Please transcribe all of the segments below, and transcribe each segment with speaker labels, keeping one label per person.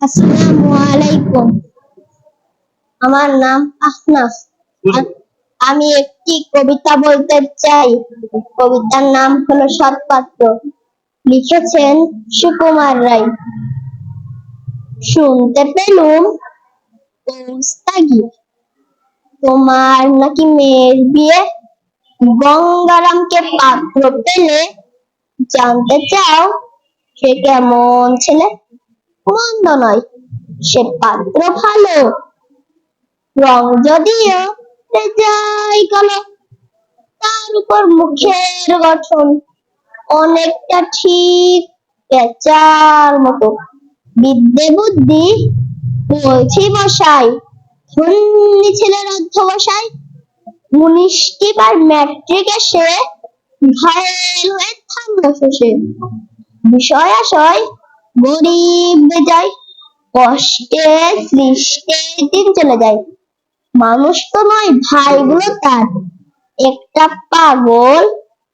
Speaker 1: আসসালামু আলাইকুম। আমার নাম আহনাফ আমি একটি কবিতা বলতে চাই। কবিতার নাম হলো সৎপাত্র লিখেছেন সুকুমার রায়। শুনতে পেলুম তোমার নাকি মেয়ের বিয়ে? গঙ্গারামকে পাত্র পেলে জানতে চাও সে কেমন ছেলে? মন্দ নয়, সে পাত্র ভালো। রং যদিও যাই তার উপর মুখের গঠন অনেকটা ঠিক পেঁচার মতো। বিদ্যে বুদ্ধি, বলছি মশাই ধন্যী ছেলের অধ্যবসায় উনিশটি ম্যাট্রিক এসে ঘায়েল হয়ে থামলো শেষে বিষয় আশয় গরিব বেজায়, কষ্টে সৃষ্টে দিন চলে যায়। মানুষ তো নয়, ভাইগুলো তার। একটা পাগল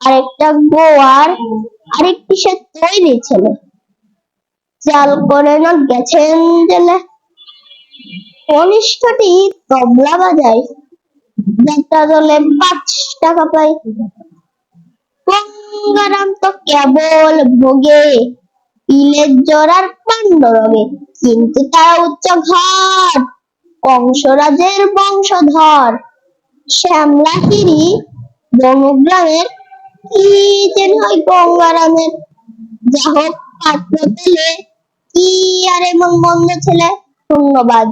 Speaker 1: আর একটা গোয়ার, আরেকটি সে তৈরি ছেলে। চাল করে না গেছেন জেলে। কনিষ্ঠটি তবলা বাজায় যাত্রা দলে পাঁচ টাকা পায়। গঙ্গারাম তো কেবল ভোগে। পিলের জোড়ার পাণ্ডরবে কিন্তু তারা উচ্চ ঘর কংসরাজের বংশধর শ্যামলাহিরি বনগ্রামের কি যেন হয় গঙ্গারামের। যা হোক পাত্র পেলে, কি আর এমন বন্ধ ছেলে, ধন্যবাদ।